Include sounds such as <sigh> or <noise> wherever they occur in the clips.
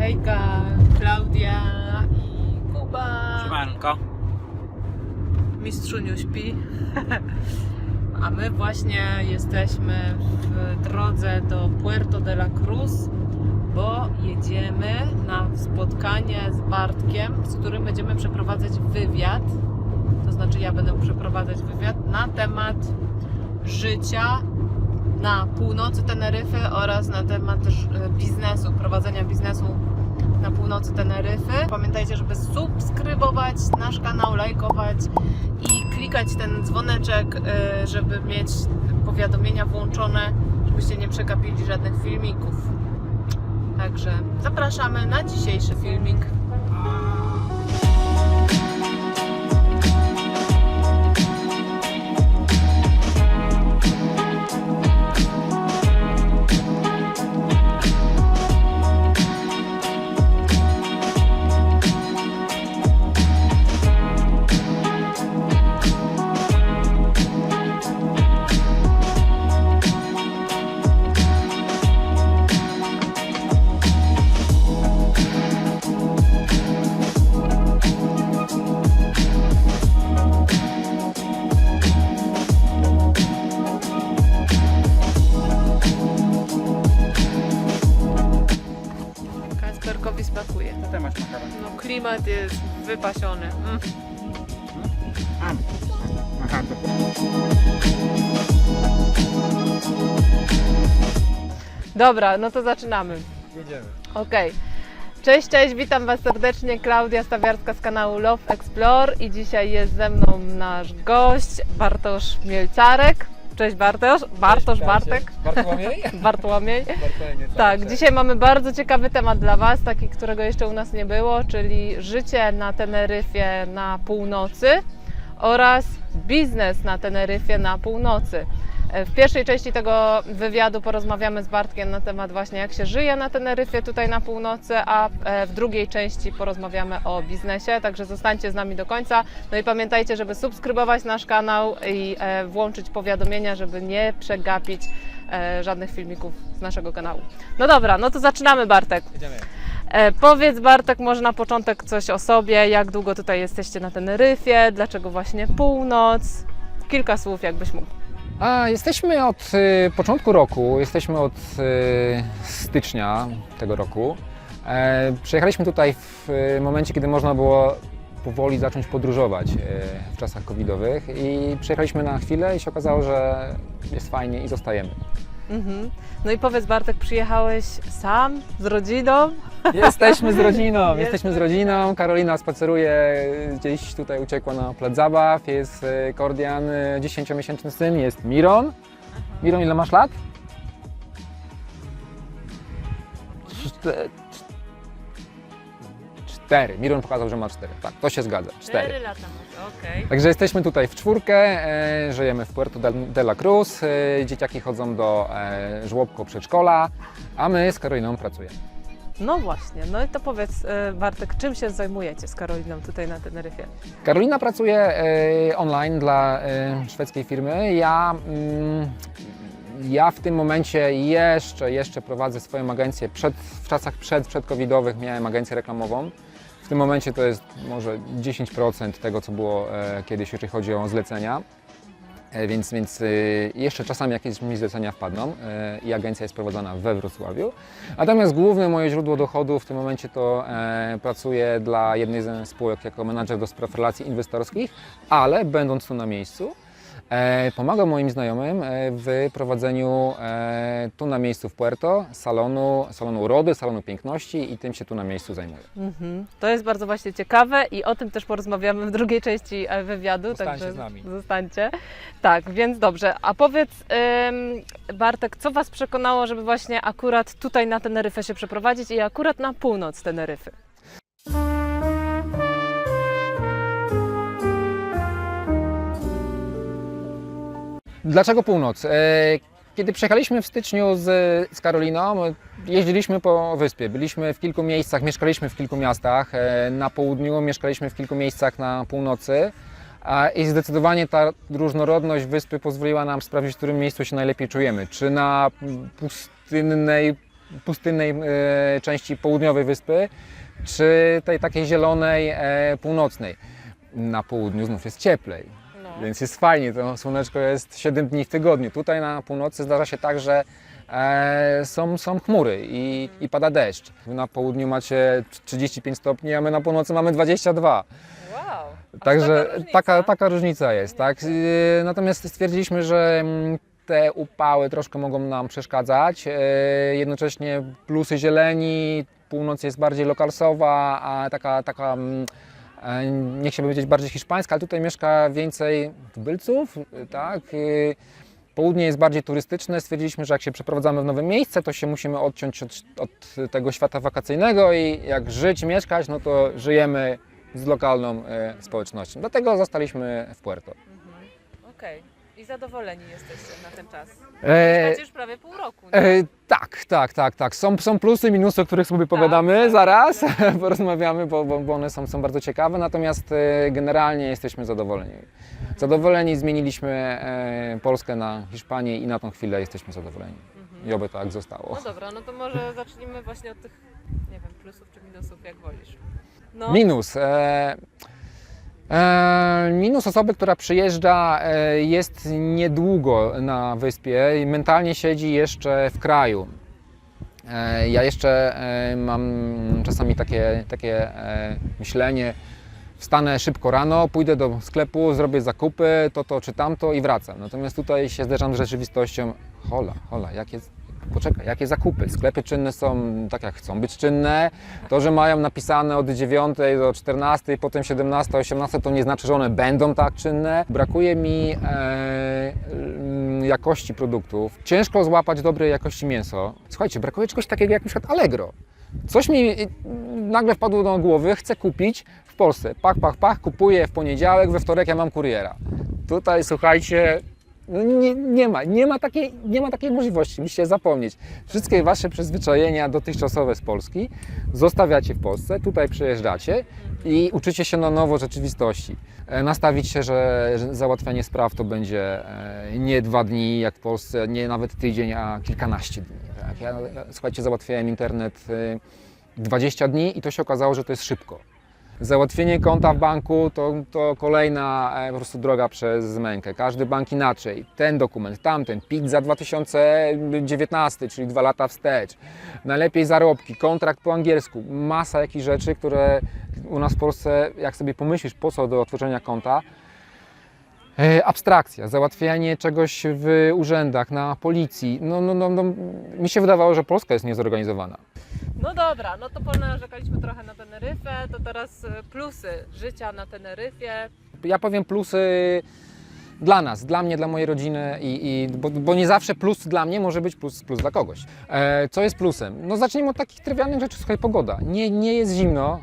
Hejka, Klaudia i Kuba. Siemanko. Mistrzuniu śpi. <laughs> A my właśnie jesteśmy w drodze do Puerto de la Cruz, bo jedziemy na spotkanie z Bartkiem, z którym będziemy przeprowadzać wywiad. To znaczy ja będę przeprowadzać wywiad na temat życia na północy Teneryfy oraz na temat biznesu, prowadzenia biznesu na północy Teneryfy. Pamiętajcie, żeby subskrybować nasz kanał, lajkować i klikać ten dzwoneczek, y, żeby mieć powiadomienia włączone, żebyście nie przegapili żadnych filmików. Także zapraszamy na dzisiejszy filmik. Dobra, no to zaczynamy. Jedziemy. Okej. Cześć, cześć, witam Was serdecznie. Klaudia Stawiarska z kanału Love Explore i dzisiaj jest ze mną nasz gość Bartosz Mielcarek. Cześć Bartosz, Bartosz, Bartek, Bartłomiej? <laughs> Bartłomiej. Bartłomiej, Tak, dzisiaj mamy bardzo ciekawy temat dla Was, taki, którego jeszcze u nas nie było, czyli życie na Teneryfie na północy oraz biznes na Teneryfie na północy. E, W pierwszej części tego wywiadu porozmawiamy z Bartkiem na temat właśnie jak się żyje na Teneryfie tutaj na północy, a e, w drugiej części porozmawiamy o biznesie, także zostańcie z nami do końca. No i pamiętajcie, żeby subskrybować nasz kanał i e, włączyć powiadomienia, żeby nie przegapić żadnych filmików z naszego kanału. No dobra, no to zaczynamy Bartek. Jedziemy. E, powiedz Bartek może na początek coś o sobie, jak długo tutaj jesteście na Teneryfie, dlaczego właśnie północ? Kilka słów jakbyś mógł. A, jesteśmy od y, początku roku, jesteśmy od y, stycznia tego roku. E, przyjechaliśmy tutaj w y, momencie, kiedy można było powoli zacząć podróżować y, w czasach covidowych i przyjechaliśmy na chwilę i się okazało, że jest fajnie i zostajemy. Mhm. No i powiedz Bartek, przyjechałeś sam, z rodziną? Jesteśmy z <laughs> rodziną, Jest jesteśmy z rodziną. Karolina spaceruje gdzieś tutaj, uciekła na plac zabaw, jest y, Kordian, y, 10-miesięczny syn, jest Miron. Miron, ile masz lat? Czte- Cztery. Miron pokazał, że ma cztery. Tak, to się zgadza. Cztery. lata masz, okej. Także jesteśmy tutaj w czwórkę, e, żyjemy w Puerto del- de la Cruz, e, dzieciaki chodzą do e, żłobku przedszkola, a my z Karoliną pracujemy. No właśnie, no i to powiedz e, Bartek, czym się zajmujecie z Karoliną tutaj na Teneryfie? Karolina pracuje e, online dla e, szwedzkiej firmy. Ja, mm, ja w tym momencie jeszcze, jeszcze prowadzę swoją agencję. Przed, w czasach przed, przedcovidowych miałem agencję reklamową. Tym momencie to jest może 10% tego, co było e, kiedyś, jeżeli chodzi o zlecenia. E, Więc, więc e, jeszcze czasami jakieś mi zlecenia wpadną i agencja jest prowadzona we Wrocławiu. Natomiast główne moje źródło dochodu w tym momencie to pracuję dla jednej ze spółek jako menadżer do spraw relacji inwestorskich, ale będąc tu na miejscu, pomagam moim znajomym e, w prowadzeniu e, tu na miejscu w Puerto salonu, salonu urody, salonu piękności i tym się tu na miejscu zajmuję. Mhm. To jest bardzo właśnie ciekawe i o tym też porozmawiamy w drugiej części e, wywiadu. Zostańcie także z nami. Zostańcie. Tak, więc dobrze. A powiedz Bartek, co Was przekonało, żeby właśnie akurat tutaj na Teneryfę się przeprowadzić i akurat na północ Teneryfy? Dlaczego północ? E, Kiedy przyjechaliśmy w styczniu z, z Karoliną, jeździliśmy po wyspie. Byliśmy w kilku miejscach, mieszkaliśmy w kilku miastach. e, Na południu mieszkaliśmy w kilku miejscach na północy. I zdecydowanie ta różnorodność wyspy pozwoliła nam sprawdzić, w którym miejscu się najlepiej czujemy. Czy na pustynnej pustynnej e, części południowej wyspy, czy tej takiej zielonej północnej. Na południu znów jest cieplej. Więc jest fajnie, to słoneczko jest 7 dni w tygodniu. Tutaj na północy zdarza się tak, że e, są, są chmury i, i pada deszcz. Wy na południu macie 35 stopni, a my na północy mamy 22. Wow. Także taka różnica? taka, taka różnica jest, tak? Yy, Natomiast stwierdziliśmy, że mm, te upały troszkę mogą nam przeszkadzać. Yy, Jednocześnie plusy zieleni, północ jest bardziej lokalsowa, a taka, taka mm, nie chciałbym powiedzieć bardziej hiszpańska, ale tutaj mieszka więcej tubylców, yy, tak? Yy, Południe jest bardziej turystyczne. Stwierdziliśmy, że jak się przeprowadzamy w nowe miejsce, to się musimy odciąć od, od tego świata wakacyjnego i jak żyć, mieszkać, no to żyjemy z lokalną e, społecznością. Dlatego zostaliśmy w Puerto. Mhm. Okej. I zadowoleni jesteście na ten czas. E, Mieszkacie już prawie pół roku. E, tak, tak, tak, tak. Są, są plusy, minusy, o których sobie pogadamy tak. zaraz, <laughs> porozmawiamy, bo, bo, one są, są bardzo ciekawe, natomiast e, generalnie jesteśmy zadowoleni. Zadowoleni, zmieniliśmy e, Polskę na Hiszpanię i na tą chwilę jesteśmy zadowoleni. I oby tak zostało. No dobra, no to może zacznijmy właśnie od tych, nie wiem, plusów czy minusów, jak wolisz. No, Minus. E, minus osoby, która przyjeżdża, e, jest niedługo na wyspie i mentalnie siedzi jeszcze w kraju. E, ja jeszcze e, mam czasami takie, takie e, myślenie. Wstanę szybko rano, pójdę do sklepu, zrobię zakupy, to, to czy tamto i wracam. Natomiast tutaj się zderzam z rzeczywistością. Hola, hola, jakie, poczekaj, jakie zakupy? Sklepy czynne są tak, jak chcą być czynne. To, że mają napisane od 9 do 14, potem 17, 18, to nie znaczy, że one będą tak czynne. Brakuje mi e, mm, jakości produktów. Ciężko złapać dobrej jakości mięso. Słuchajcie, brakuje czegoś takiego jak przykład Allegro. Coś mi nagle wpadło do głowy, chcę kupić w Polsce. Pach, pach, pach, kupuję w poniedziałek, we wtorek ja mam kuriera. Tutaj słuchajcie, no nie, nie, ma, nie, ma takiej, nie ma takiej możliwości, musicie zapomnieć. Wszystkie Wasze przyzwyczajenia dotychczasowe z Polski zostawiacie w Polsce, tutaj przyjeżdżacie i uczycie się na nowo rzeczywistości. E, Nastawić się, że, załatwianie spraw to będzie e, nie dwa dni jak w Polsce, nie nawet tydzień, a kilkanaście dni. Tak? Ja, słuchajcie, załatwiałem internet e, 20 dni i to się okazało, że to jest szybko. Załatwienie konta w banku to, to kolejna e, po prostu droga przez mękę. Każdy bank inaczej. Ten dokument, tamten, PIT za 2019, czyli dwa lata wstecz. Najlepiej zarobki, kontrakt po angielsku. Masa jakichś rzeczy, które u nas w Polsce, jak sobie pomyślisz, po co do otworzenia konta, Abstrakcja, załatwianie czegoś w urzędach, na policji. No, no, no, no, mi się wydawało, że Polska jest niezorganizowana. no dobra, no to ponarzekaliśmy trochę na Teneryfę, to teraz e, plusy życia na Teneryfie. Ja powiem plusy dla nas, dla mnie, dla mojej rodziny, i, i, bo, bo nie zawsze plus dla mnie może być plus, plus dla kogoś. E, co jest plusem? No zacznijmy od takich trywialnych rzeczy, słuchaj, pogoda. Nie, nie jest zimno.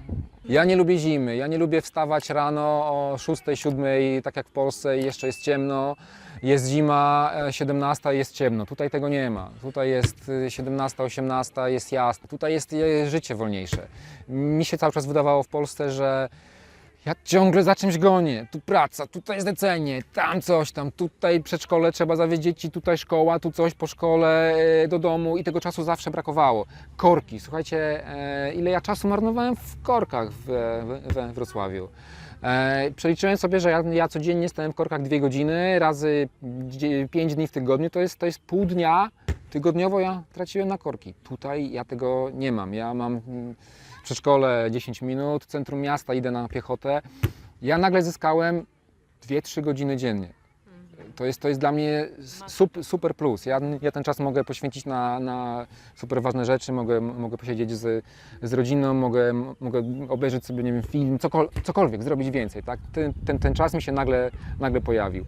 Ja nie lubię zimy, ja nie lubię wstawać rano o 6, 7, tak jak w Polsce jeszcze jest ciemno. Jest zima, e, 17 jest ciemno. Tutaj tego nie ma. Tutaj jest e, 17, 18, jest jasno. Tutaj jest e, życie wolniejsze. Mi się cały czas wydawało w Polsce, że ja ciągle za czymś gonię. Tu praca, tutaj zlecenie, tam coś, tam tutaj przedszkole trzeba zawieźć dzieci, tutaj szkoła, tu coś po szkole e, do domu i tego czasu zawsze brakowało. Korki, słuchajcie, e, ile ja czasu marnowałem w korkach we Wrocławiu. E, przeliczyłem sobie, że ja, ja codziennie stałem w korkach dwie godziny, razy 5 dni w tygodniu, to jest, to jest pół dnia tygodniowo ja traciłem na korki. Tutaj ja tego nie mam. Ja mam mm, przedszkole 10 minut, centrum miasta idę na piechotę. Ja nagle zyskałem 2-3 godziny dziennie. To jest, to jest dla mnie super, plus. Ja, ja ten czas mogę poświęcić na, na super ważne rzeczy, mogę, mogę posiedzieć z, z rodziną, mogę, mogę obejrzeć sobie nie wiem, film, cokol, cokolwiek, zrobić więcej. Tak? Ten, ten, ten czas mi się nagle, nagle pojawił.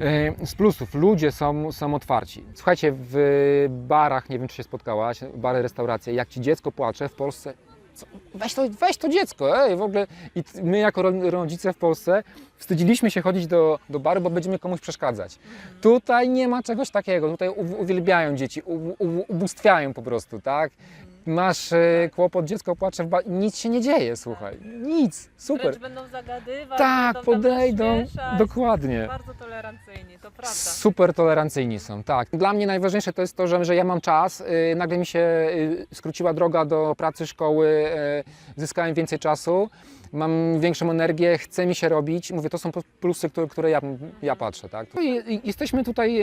E, Z plusów, ludzie są, są otwarci. Słuchajcie, w barach, nie wiem czy się spotkałaś, bary, restauracje, jak ci dziecko płacze w Polsce, co, weź, to, weź to dziecko, ej, w ogóle. I my jako ro- rodzice w Polsce wstydziliśmy się chodzić do, do baru, bo będziemy komuś przeszkadzać. Tutaj nie ma czegoś takiego, tutaj uwielbiają dzieci, u, u, ubóstwiają po prostu, tak? Masz e, kłopot, dziecko płacze, w ba- nic się nie dzieje, słuchaj. Nic, super. Wręcz będą zagadywać, Tak, będą podejdą, dokładnie. Bardzo tolerancyjni, to prawda. Super tolerancyjni są, tak. Dla mnie najważniejsze to jest to, że, że ja mam czas, y, nagle mi się y, skróciła droga do pracy, szkoły, y, zyskałem więcej czasu, mam większą energię, chce mi się robić. Mówię, to są po- plusy, które, które ja, ja patrzę, tak. No I, i jesteśmy tutaj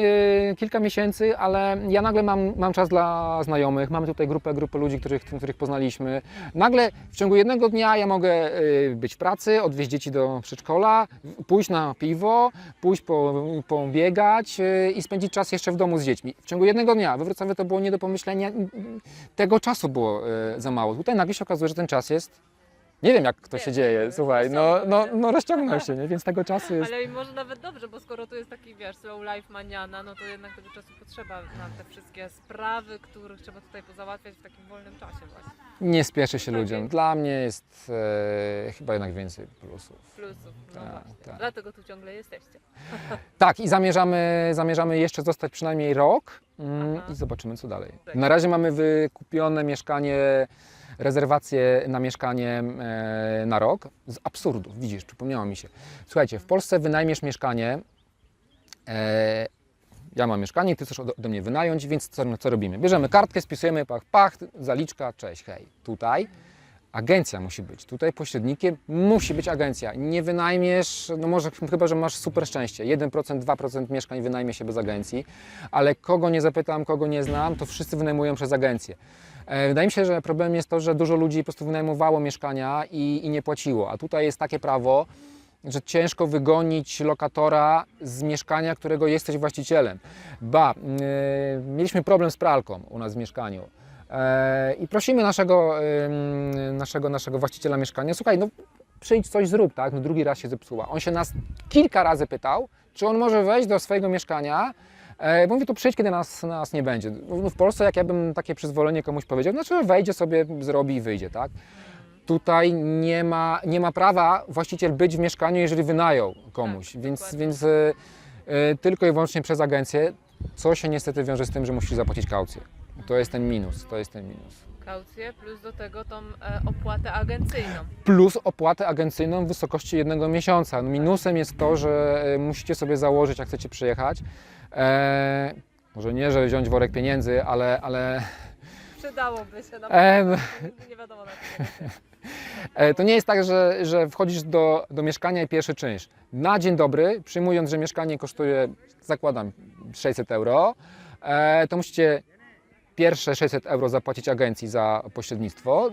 y, kilka miesięcy, ale ja nagle mam, mam czas dla znajomych, mamy tutaj grupę, grupę ludzi, których, których poznaliśmy. Nagle w ciągu jednego dnia ja mogę y, być w pracy, odwieźć dzieci do przedszkola, pójść na piwo, pójść po, pobiegać y, i spędzić czas jeszcze w domu z dziećmi. W ciągu jednego dnia. We Wrocławiu to było nie do pomyślenia. Tego czasu było y, za mało. Tutaj nagle się okazuje, że ten czas jest... Nie wiem, jak to się dzieje, słuchaj, no, no, no rozciągnął się, nie? więc tego czasu jest... Ale i może nawet dobrze, bo skoro tu jest taki, wiesz, slow life maniana, no to jednak tego czasu potrzeba na te wszystkie sprawy, których trzeba tutaj pozałatwiać w takim wolnym czasie właśnie. Nie spieszy się Tak ludziom. Dla mnie jest e, chyba jednak więcej plusów. Plusów, no Tak, właśnie. tak. Dlatego tu ciągle jesteście. <laughs> Tak, i zamierzamy, zamierzamy jeszcze zostać przynajmniej rok mm, Aha. i zobaczymy, co dalej. Na razie mamy wykupione mieszkanie, rezerwację na mieszkanie e, na rok. Z absurdu, widzisz, przypomniało mi się. Słuchajcie, w Polsce wynajmiesz mieszkanie. E, ja mam mieszkanie, ty chcesz ode mnie wynająć, więc co, co robimy? Bierzemy kartkę, spisujemy pach, pach, zaliczka, cześć, hej. Tutaj agencja musi być. Tutaj pośrednikiem musi być agencja. Nie wynajmiesz, no może <laughs> chyba, że masz super szczęście. 1%, 2% mieszkań wynajmie się bez agencji, ale kogo nie zapytam, kogo nie znam, to wszyscy wynajmują przez agencję. E, Wydaje mi się, że problemem jest to, że dużo ludzi po prostu wynajmowało mieszkania i, i nie płaciło. A tutaj jest takie prawo, że ciężko wygonić lokatora z mieszkania, którego jesteś właścicielem. Ba, yy, mieliśmy problem z pralką u nas w mieszkaniu. E, I prosimy naszego, naszego, naszego właściciela mieszkania, słuchaj, no przyjdź coś zrób, tak? No drugi raz się zepsuła. On się nas kilka razy pytał, czy on może wejść do swojego mieszkania, e, bo mówi, to przyjdź, kiedy nas, nas nie będzie. No, w Polsce, jak ja bym takie przyzwolenie komuś powiedział, znaczy wejdzie sobie, zrobi i wyjdzie, tak? Tutaj nie ma, nie ma prawa właściciel być w mieszkaniu, jeżeli wynajął komuś, Tak, więc, dokładnie. więc e, e, tylko i wyłącznie przez agencję, co się niestety wiąże z tym, że musisz zapłacić kaucję. To jest ten minus, to jest ten minus. Kaucję plus do tego tą e, opłatę agencyjną. Plus opłatę agencyjną w wysokości jednego miesiąca. No, Minusem jest to, że e, musicie sobie założyć, jak chcecie przyjechać. E, może nie, że wziąć worek pieniędzy, ale, ale <laughs> Przydałoby się na e, no, nie wiadomo na co. <laughs> E, To nie jest tak, że, że wchodzisz do, do mieszkania i pierwszy czynsz. Na dzień dobry, przyjmując, że mieszkanie kosztuje, zakładam, 600 euro, e, to musicie pierwsze 600 euro zapłacić agencji za pośrednictwo,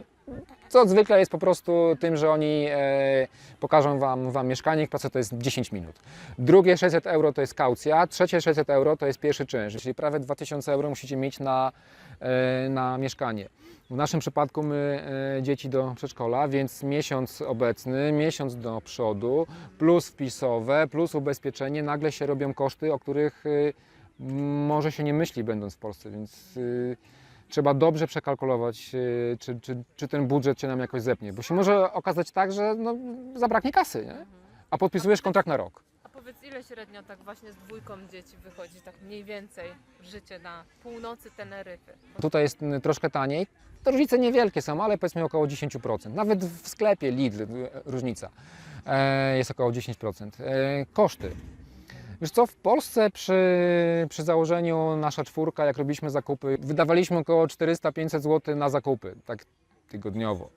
co zwykle jest po prostu tym, że oni e, pokażą wam, wam mieszkanie, ich praca to jest 10 minut. Drugie 600 euro to jest kaucja, trzecie 600 euro to jest pierwszy czynsz, czyli prawie 2000 euro musicie mieć na, e, na mieszkanie. W naszym przypadku my e, dzieci do przedszkola, więc miesiąc obecny, miesiąc do przodu, plus wpisowe, plus ubezpieczenie, nagle się robią koszty, o których y, może się nie myśli będąc w Polsce, więc y, trzeba dobrze przekalkulować, y, czy, czy, czy ten budżet się nam jakoś zepnie, bo się może okazać tak, że no, zabraknie kasy, nie? a podpisujesz kontrakt na rok. A powiedz, ile średnio tak właśnie z dwójką dzieci wychodzi tak mniej więcej życie na północy Teneryfy? Tutaj jest mm, troszkę taniej. To różnice niewielkie są, ale powiedzmy około 10%. Nawet w sklepie Lidl y, różnica e, jest około 10%. E, koszty. Wiesz co, w Polsce przy, przy założeniu nasza czwórka, jak robiliśmy zakupy, wydawaliśmy około 400-500 zł na zakupy, tak tygodniowo.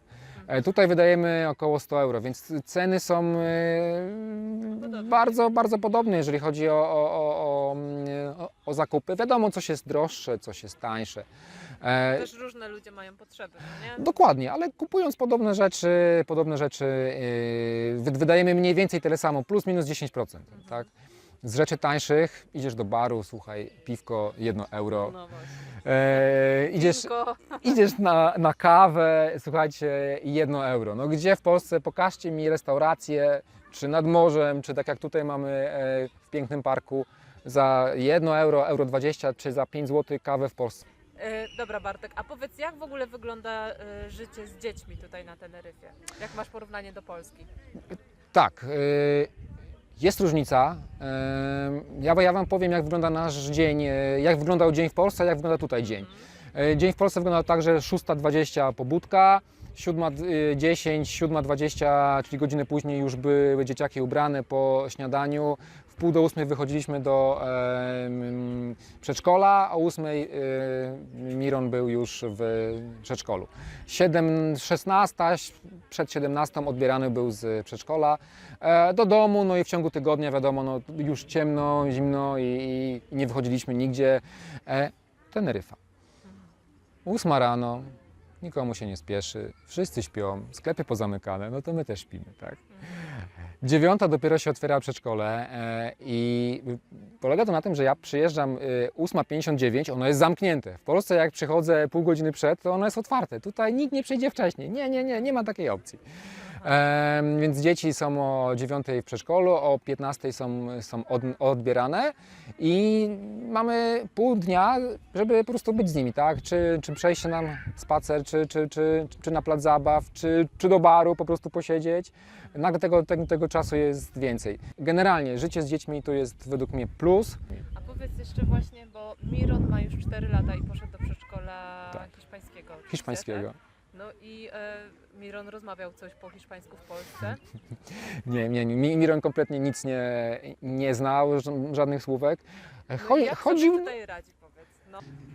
E, Tutaj wydajemy około 100 euro, więc ceny są e, Podobne. bardzo, bardzo podobne, jeżeli chodzi o, o, o, o, o, zakupy. Wiadomo, coś jest droższe, coś jest tańsze. E, też różne ludzie mają potrzeby, no nie? Dokładnie, ale kupując podobne rzeczy, podobne rzeczy wy- wydajemy mniej więcej tyle samo, plus minus 10%. Tak? Z rzeczy tańszych idziesz do baru, słuchaj, piwko 1 euro. No. E, idziesz, <laughs> idziesz na, na kawę, słuchajcie, 1 euro. No gdzie w Polsce, pokażcie mi restaurację, czy nad morzem, czy tak jak tutaj mamy e, w pięknym parku, za 1 euro, euro 20, czy za 5 zł kawę w Polsce. E, dobra Bartek, a powiedz jak w ogóle wygląda e, życie z dziećmi tutaj na Teneryfie? Jak masz porównanie do Polski? Tak, y, jest różnica. Ja, ja Wam powiem, jak wygląda nasz dzień, y, jak wyglądał dzień w Polsce, jak wygląda tutaj dzień. E, Dzień w Polsce wyglądał tak, że 6.20 pobudka, 7.10, 7.20, czyli godzinę później już były dzieciaki ubrane po śniadaniu. Pół do ósmej wychodziliśmy do przedszkola, a o ósmej e, Miron był już w przedszkolu. 7, 16, przed 17 odbierany był z przedszkola e, do domu, no i w ciągu tygodnia wiadomo, no, już ciemno, zimno i, i nie wychodziliśmy nigdzie. E, Teneryfa. Ósma rano, nikomu się nie spieszy, wszyscy śpią, sklepy pozamykane, no to my też śpimy, tak? Dziewiąta dopiero się otwiera przedszkole e, i polega to na tym, że ja przyjeżdżam y, 8.59, ono jest zamknięte. W Polsce jak przychodzę pół godziny przed, to ono jest otwarte. Tutaj nikt nie przyjdzie wcześniej. Nie, nie, nie, nie ma takiej opcji. Więc dzieci są o 9 w przedszkolu, o 15 są, są od, odbierane i mamy pół dnia, żeby po prostu być z nimi, tak? Czy, czy przejść się nam spacer, czy, czy, czy, czy na plac zabaw, czy, czy do baru po prostu posiedzieć. Nagle tego, tego, tego czasu jest więcej. Generalnie życie z dziećmi to jest według mnie plus. A powiedz jeszcze właśnie, bo Miron ma już 4 lata i poszedł do przedszkola Tak. hiszpańskiego. Hiszpańskiego. Tak? No i e, Miron rozmawiał coś po hiszpańsku w Polsce. <laughs> Nie, nie, nie. Mi- Miron kompletnie nic nie, nie znał, ża- żadnych słówek. No Cho- jak chodził, tutaj radzi, powiedz.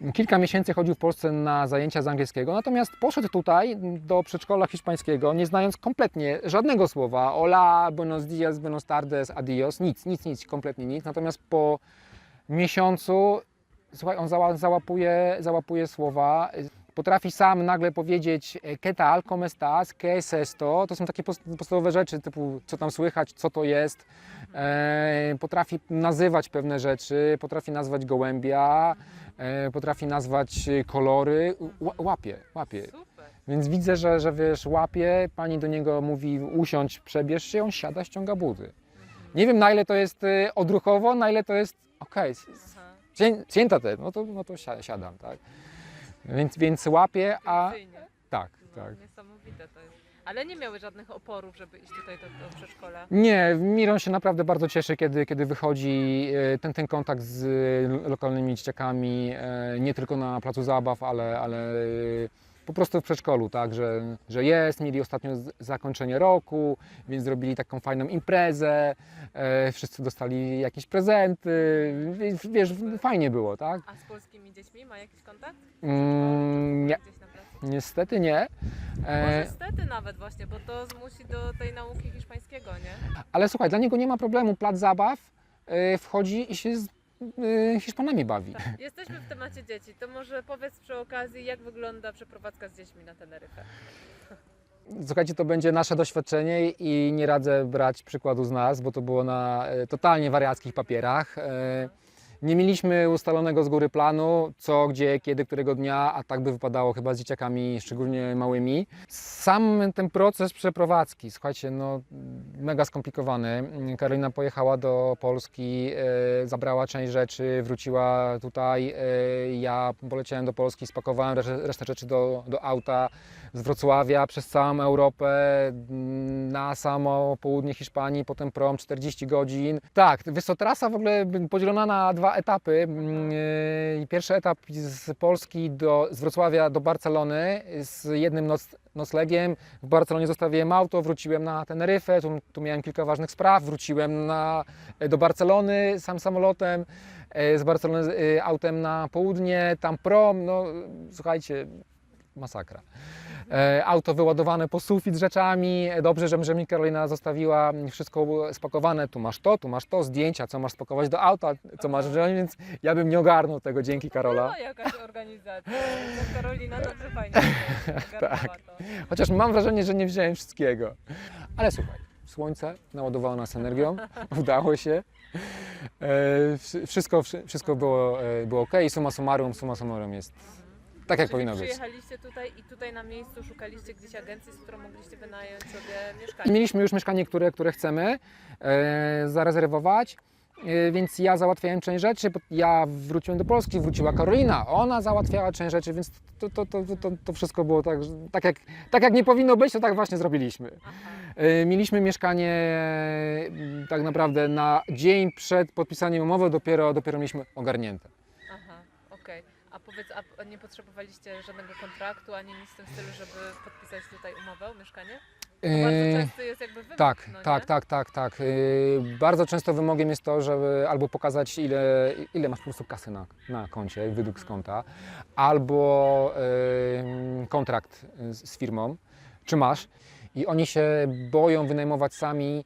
No. kilka miesięcy chodził w Polsce na zajęcia z angielskiego, natomiast poszedł tutaj do przedszkola hiszpańskiego, nie znając kompletnie żadnego słowa. Hola, buenos dias, buenos tardes, adios, nic, nic, nic, kompletnie nic. Natomiast po miesiącu, słuchaj, on zała, załapuje, załapuje słowa, potrafi sam nagle powiedzieć ¿qué tal, cómo estás, qué es esto? To są takie podstawowe rzeczy, typu co tam słychać, co to jest. E, potrafi nazywać pewne rzeczy, potrafi nazwać gołębia, e, potrafi nazwać e, kolory, Ła- łapie, łapie. Więc widzę, że, że wiesz, łapie, pani do niego mówi usiądź, przebierz się, on siada, ściąga buty. Nie wiem na ile to jest odruchowo, na ile to jest okej, okay, sięta no to, no to si- siadam, tak. Więc, więc łapie, a tak, No, tak. Niesamowite to jest. Ale nie miały żadnych oporów, żeby iść tutaj do, do przedszkola. Nie, Miron się naprawdę bardzo cieszy, kiedy, kiedy wychodzi e, ten, ten kontakt z e, lokalnymi dzieciakami, e, nie tylko na placu zabaw, ale, ale po prostu w przedszkolu, tak, że, że jest. Mieli ostatnio zakończenie roku, więc zrobili taką fajną imprezę, e, wszyscy dostali jakieś prezenty, więc wiesz, fajnie było, tak. A z polskimi dziećmi ma jakiś kontakt? Mm, nie, Gdzieś na placu? niestety nie. E, Może stety nawet właśnie, bo to zmusi do tej nauki hiszpańskiego, nie? Ale słuchaj, dla niego nie ma problemu. Plac zabaw y, wchodzi i się Hiszpanami bawi. Tak. <laughs> Jesteśmy w temacie dzieci, to może powiedz przy okazji, jak wygląda przeprowadzka z dziećmi na Teneryfę. Słuchajcie, to będzie nasze doświadczenie i nie radzę brać przykładu z nas, bo to było na e, totalnie wariackich papierach. Nie mieliśmy ustalonego z góry planu, co, gdzie, kiedy, którego dnia, a tak by wypadało chyba z dzieciakami, szczególnie małymi. Sam ten proces przeprowadzki, słuchajcie, no mega skomplikowany. Karolina pojechała do Polski, e, zabrała część rzeczy, wróciła tutaj. e, Ja poleciałem do Polski, spakowałem resztę rzeczy do, do auta z Wrocławia przez całą Europę mm, na samo południe Hiszpanii, potem prom 40 godzin. Tak, wiesz co, trasa w ogóle podzielona na dwa etapy. Mm, yy, Pierwszy etap z Polski do, z Wrocławia do Barcelony z jednym noc, noclegiem. W Barcelonie zostawiłem auto, wróciłem na Teneryfę, tu, tu miałem kilka ważnych spraw, wróciłem na, do Barcelony sam samolotem, e, z Barcelony e, autem na południe, tam prom, no słuchajcie, masakra. E, Auto wyładowane po sufit z rzeczami. E, Dobrze, że, że mi Karolina zostawiła wszystko spakowane. Tu masz to, tu masz to, zdjęcia, co masz spakować do auta, co masz wziąć, więc ja bym nie ogarnął tego. Dzięki Karola. Była jakaś organizacja. <laughs> To Karolina dobrze fajnie Tak. Chociaż mam wrażenie, że nie wziąłem wszystkiego. Ale słuchaj, słońce naładowało nas energią, <laughs> udało się. E, wszy- Wszystko, wszy- wszystko było, było ok. Suma summarum, suma summarum jest tak, jak Czyli powinno być. przyjechaliście tutaj i tutaj na miejscu szukaliście gdzieś agencji, z którą mogliście wynająć sobie mieszkanie. mieliśmy już mieszkanie, które, które chcemy e, zarezerwować. E, Więc ja załatwiałem część rzeczy, bo ja wróciłem do Polski, wróciła Karolina, ona załatwiała część rzeczy, więc to, to, to, to, to wszystko było tak, że- tak jak, tak jak nie powinno być, to tak właśnie zrobiliśmy. Aha. E, Mieliśmy mieszkanie e, tak naprawdę na dzień przed podpisaniem umowy, dopiero, dopiero mieliśmy ogarnięte. Powiedz a nie potrzebowaliście żadnego kontraktu, ani nic w tym stylu, żeby podpisać tutaj umowę o mieszkanie? Bardzo Yy, często jest jakby wymóg, Tak, no tak, tak, tak, tak. Yy, bardzo często wymogiem jest to, żeby albo pokazać, ile, ile masz po prostu kasy na, na koncie, wydruk z konta, albo kontrakt z, z firmą, czy masz. I oni się boją wynajmować sami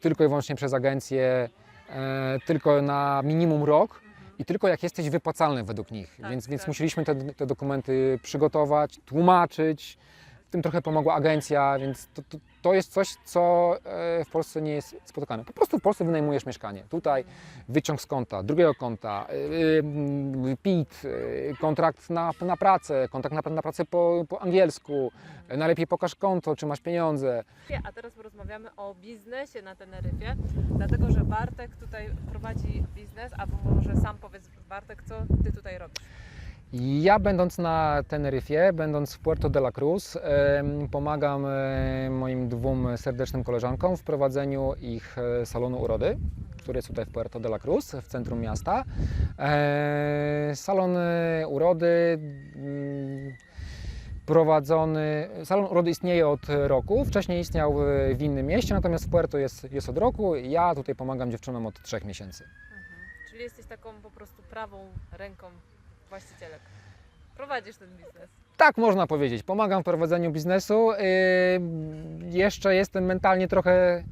tylko i wyłącznie przez agencję, e, tylko na minimum rok i tylko jak jesteś wypłacalny według nich. Tak, więc, więc tak. musieliśmy te, te dokumenty przygotować, tłumaczyć. W tym trochę pomogła agencja, więc to, to, to jest coś, co e, w Polsce nie jest spotykane. Po prostu w Polsce wynajmujesz mieszkanie. Tutaj wyciąg z konta, drugiego konta, y, y, PIT, kontrakt na, na pracę, kontrakt na, na pracę po, po angielsku. Najlepiej pokaż konto, czy masz pieniądze. A teraz porozmawiamy o biznesie na Teneryfie, dlatego że Bartek tutaj prowadzi biznes, albo może sam powiedz Bartek, co ty tutaj robisz? Ja będąc na Teneryfie, będąc w Puerto de la Cruz, pomagam e, moim dwóm serdecznym koleżankom w prowadzeniu ich e, salonu urody, który jest tutaj w Puerto de la Cruz, w centrum miasta. E, Salon urody mm, prowadzony, salon urody istnieje od roku, wcześniej istniał w innym mieście, natomiast w Puerto jest, jest od roku. Ja tutaj pomagam dziewczynom od trzech miesięcy. Mhm. Czyli jesteś taką po prostu prawą ręką właścicielek. Prowadzisz ten biznes. Tak można powiedzieć. Pomagam w prowadzeniu biznesu. Yy, jeszcze jestem mentalnie trochę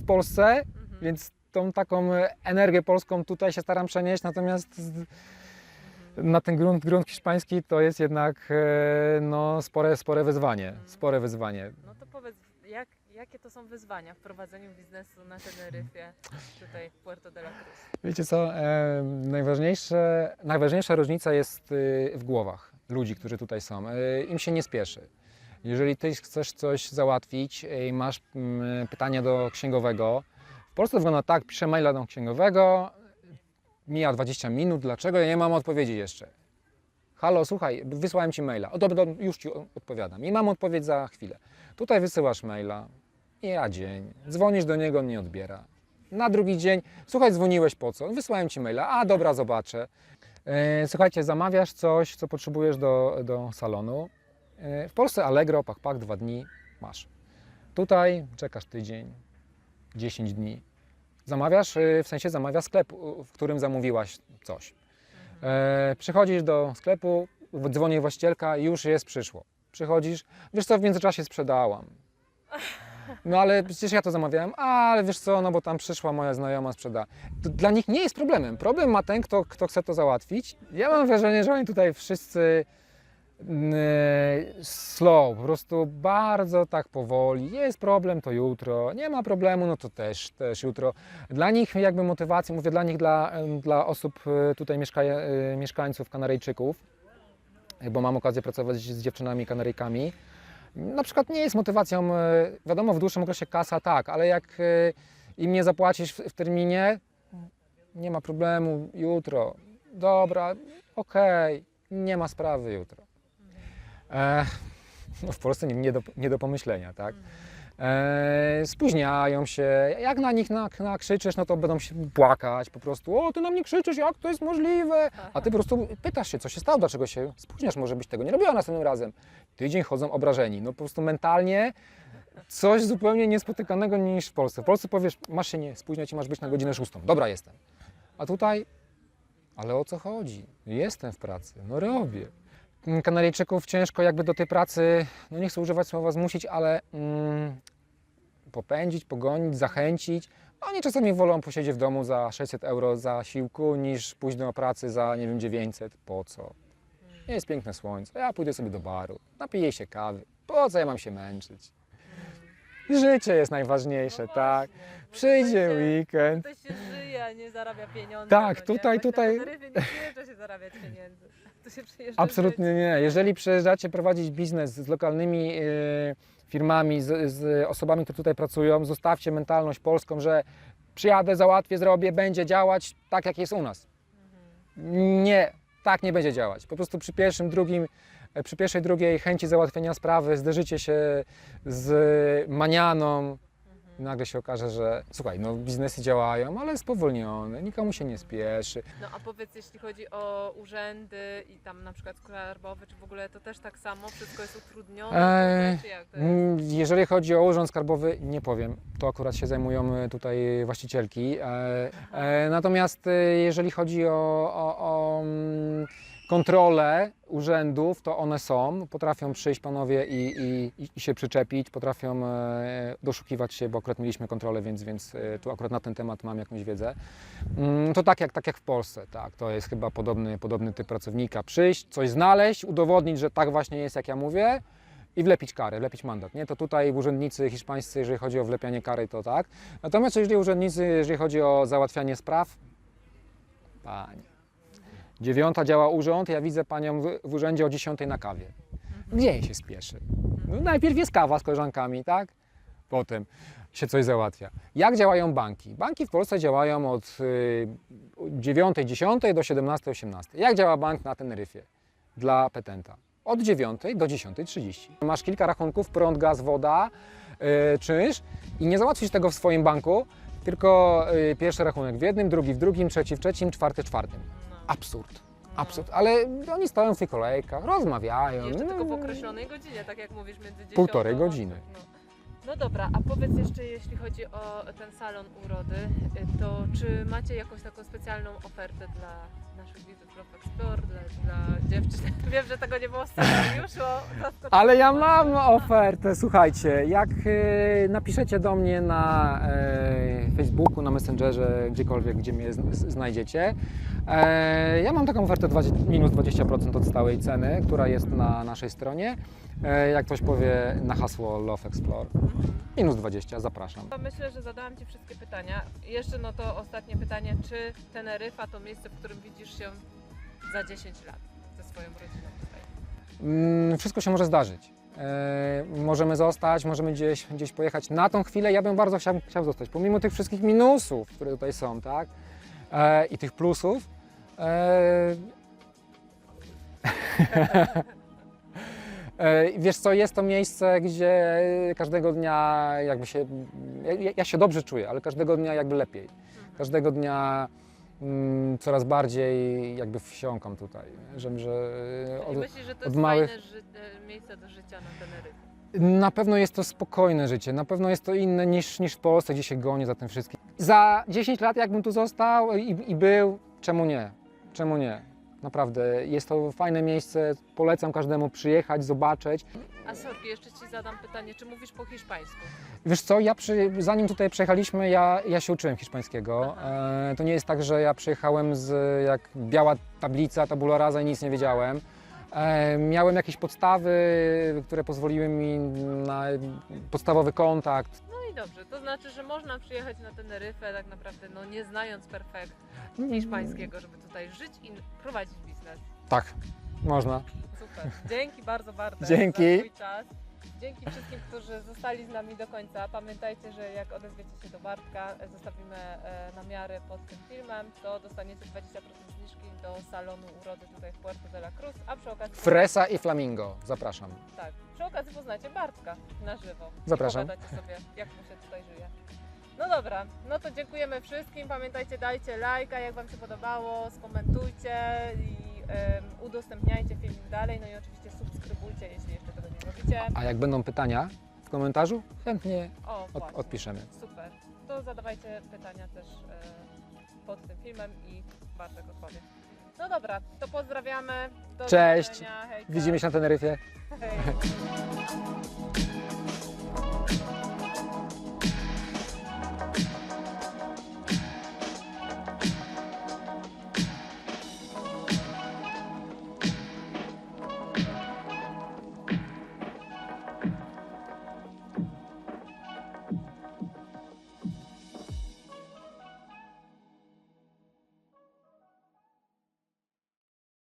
w Polsce, Mhm. więc tą taką energię polską tutaj się staram przenieść, natomiast z- na ten grunt, grunt hiszpański to jest jednak e, no, spore, spore wyzwanie. Spore wyzwanie. No to powiedz, jak, jakie to są wyzwania w prowadzeniu biznesu na Teneryfie, tutaj w Puerto de la Cruz? Wiecie co, e, najważniejsze, najważniejsza różnica jest y, w głowach ludzi, którzy tutaj są. E, Im się nie spieszy. Jeżeli ty chcesz coś załatwić i masz mm, pytanie do księgowego, w Polsce wygląda tak, piszę maila do księgowego, mija 20 minut, dlaczego ja nie mam odpowiedzi jeszcze? Halo, słuchaj, wysłałem Ci maila. O, dobra, już Ci odpowiadam. I mam odpowiedź za chwilę. Tutaj wysyłasz maila, ja dzień, dzwonisz do niego, on nie odbiera. Na drugi dzień, słuchaj, dzwoniłeś po co? Wysłałem Ci maila, a dobra, zobaczę. E, Słuchajcie, zamawiasz coś, co potrzebujesz do, do salonu. E, W Polsce Allegro, pak, pak, dwa dni, masz. Tutaj czekasz tydzień, 10 dni. Zamawiasz, e, w sensie zamawia sklep, w którym zamówiłaś coś. Przychodzisz do sklepu, dzwoni właścicielka, już jest, przyszło. Przychodzisz, wiesz co, w międzyczasie sprzedałam. No ale przecież ja to zamawiałem, ale wiesz co, no bo tam przyszła moja znajoma, sprzeda. To dla nich nie jest problemem. Problem ma ten, kto, kto chce to załatwić. Ja mam wrażenie, że oni tutaj wszyscy slow, po prostu bardzo tak powoli. Jest problem, to jutro. Nie ma problemu, no to też, też jutro. Dla nich jakby motywacją, mówię dla nich, dla, dla osób e, tutaj mieszka, e, mieszkańców Kanaryjczyków, bo mam okazję pracować z dziewczynami Kanaryjkami. Na przykład nie jest motywacją, e, wiadomo, w dłuższym okresie kasa tak, ale jak e, im nie zapłacisz w, terminie, nie ma problemu, jutro, dobra, okej, nie ma sprawy jutro. E, <laughs> no w Polsce nie, nie, do, nie do pomyślenia, tak? E, spóźniają się, jak na nich nak- nakrzyczysz, no to będą się płakać po prostu, o ty na mnie krzyczysz, jak to jest możliwe? A ty po prostu pytasz się, co się stało, dlaczego się spóźniasz, może byś tego nie robiła następnym razem. Tydzień chodzą obrażeni, no po prostu mentalnie coś zupełnie niespotykanego niż w Polsce. W Polsce powiesz, masz się nie spóźniać i masz być na godzinę szóstą, dobra jestem. A tutaj, ale o co chodzi? Jestem w pracy, no robię. Kanaryjczyków ciężko jakby do tej pracy, no nie chcę używać słowa zmusić, ale mm, popędzić, pogonić, zachęcić. Oni czasami wolą posiedzieć w domu za 600 euro za siłku, niż pójść do pracy za, nie wiem, 900. Po co? Jest piękne słońce, ja pójdę sobie do baru, napiję się kawy. Po co ja mam się męczyć? Życie jest najważniejsze, No tak? Przyjdzie tutaj weekend. Tutaj się żyje, a nie zarabia pieniędzy. Tak, no tutaj- nie? tutaj- Teneryfie nie przyjeżdża się zarabiać pieniędzy. Się przyjeżdża Absolutnie nie. Jeżeli przyjeżdżacie prowadzić biznes z lokalnymi e, firmami, z, z osobami, które tutaj pracują, zostawcie mentalność polską, że przyjadę, załatwię, zrobię, będzie działać tak, jak jest u nas. Nie, tak nie będzie działać. Po prostu przy pierwszym, drugim, e, przy pierwszej, drugiej chęci załatwienia sprawy zderzycie się z manianą, I nagle się okaże, że słuchaj, no biznesy działają, ale spowolnione, nikomu się nie spieszy. No a powiedz, jeśli chodzi o urzędy i tam na przykład skarbowy, czy w ogóle to też tak samo, wszystko jest utrudnione, Eee, czy jak to jest? Mm, Jeżeli chodzi o urząd skarbowy, nie powiem. To akurat się zajmują e, tutaj właścicielki. E, e, natomiast e, jeżeli chodzi o, o, o mm, kontrolę urzędów, to one są. Potrafią przyjść panowie i, i, i się przyczepić, potrafią e, doszukiwać się, bo akurat mieliśmy kontrolę, więc, więc e, tu akurat na ten temat mam jakąś wiedzę. Mm, To tak jak, tak jak w Polsce, tak. To jest chyba podobny, podobny typ pracownika. Przyjść, coś znaleźć, udowodnić, że tak właśnie jest, jak ja mówię i wlepić karę, wlepić mandat. Nie? To tutaj urzędnicy hiszpańscy, jeżeli chodzi o wlepianie kary, to tak. Natomiast jeżeli urzędnicy, jeżeli chodzi o załatwianie spraw, panie. Dziewiąta działa urząd, ja widzę panią w, urzędzie o dziesiątej na kawie. Gdzie jej się spieszy? No, najpierw jest kawa z koleżankami, tak? Potem się coś załatwia. Jak działają banki? Banki w Polsce działają od y, 9, 10 do 17, 18. Jak działa bank na Teneryfie dla petenta? Od 9 do 10.30. Masz kilka rachunków, prąd, gaz, woda, y, czynsz i nie załatwisz tego w swoim banku, tylko y, pierwszy rachunek w jednym, drugi w drugim, trzeci w trzecim, czwarty w czwartym. Absurd. Absurd. Ale oni stoją w tych kolejkach, rozmawiają. Jeszcze tylko w określonej godzinie, tak jak mówisz, między 10 Półtorej godziny. No. no dobra, a powiedz jeszcze, jeśli chodzi o ten salon urody, y, to czy macie jakąś taką specjalną ofertę dla naszych widzów Love Explore, dla, dla dziewczyn? <laughs> Wiem, że tego nie było zaskoczyło. Ale ja mam ofertę, słuchajcie, jak e, napiszecie do mnie na e, Facebooku, na Messengerze, gdziekolwiek, gdzie mnie zn- z- znajdziecie, e, ja mam taką ofertę 20, minus 20% od stałej ceny, która jest na naszej stronie. E, jak ktoś powie na hasło Love Explore, minus 20, zapraszam. To Myślę, że zadałam Ci wszystkie pytania. Jeszcze no to ostatnie pytanie, czy Teneryfa to miejsce, w którym widzisz się za 10 lat ze swoją rodziną tutaj? Mm, Wszystko się może zdarzyć. E, możemy zostać, możemy gdzieś, gdzieś pojechać. Na tą chwilę ja bym bardzo chciał, chciał zostać, pomimo tych wszystkich minusów, które tutaj są, tak? E, I tych plusów. E, e, <laughs> wiesz co, jest to miejsce, gdzie każdego dnia jakby się, ja, ja się dobrze czuję, ale każdego dnia jakby lepiej. Każdego dnia mm, coraz bardziej jakby wsiąkam tutaj, że, że I myślisz, że to od jest małych- fajne ży- e, miejsce do życia na Teneryfie? Na pewno jest to spokojne życie, na pewno jest to inne niż, niż w Polsce, gdzie się goni za tym wszystkim. Za 10 lat, jakbym tu został i, i był, czemu nie? Czemu nie? Naprawdę, jest to fajne miejsce, polecam każdemu przyjechać, zobaczyć. A sorki, jeszcze Ci zadam pytanie, czy mówisz po hiszpańsku? Wiesz co, ja przy, zanim tutaj przyjechaliśmy, ja, ja się uczyłem hiszpańskiego. E, to nie jest tak, że ja przyjechałem z jak biała tablica, tabula rasa i nic nie wiedziałem. E, miałem jakieś podstawy, które pozwoliły mi na podstawowy kontakt. Dobrze, to znaczy, że można przyjechać na Teneryfę tak naprawdę, no nie znając perfekt Mm. hiszpańskiego, żeby tutaj żyć i prowadzić biznes. Tak, można. Super. Dzięki bardzo, bardzo Dzięki. za Twój czas. Dzięki wszystkim, którzy zostali z nami do końca. Pamiętajcie, że jak odezwiecie się do Bartka, e, zostawimy e, namiary pod tym filmem, to dostaniecie 20% zniżki do salonu urody tutaj w Puerto de la Cruz, a przy okazji... Fresa i flamingo, zapraszam. Tak, przy okazji poznacie Bartka na żywo. Zapraszam. I sobie, jak mu się tutaj żyje. No dobra, no to dziękujemy wszystkim. Pamiętajcie, dajcie lajka, jak Wam się podobało, skomentujcie i em, udostępniajcie filmik dalej. No i oczywiście subskrybujcie, jeśli jeszcze. A jak będą pytania w komentarzu, chętnie O, od, właśnie. odpiszemy. Super. To zadawajcie pytania też e, pod tym filmem i Bartek odpowie. No dobra, to pozdrawiamy. Do Cześć. zobaczenia. Hejka. Widzimy się na Teneryfie. Hej. <laughs>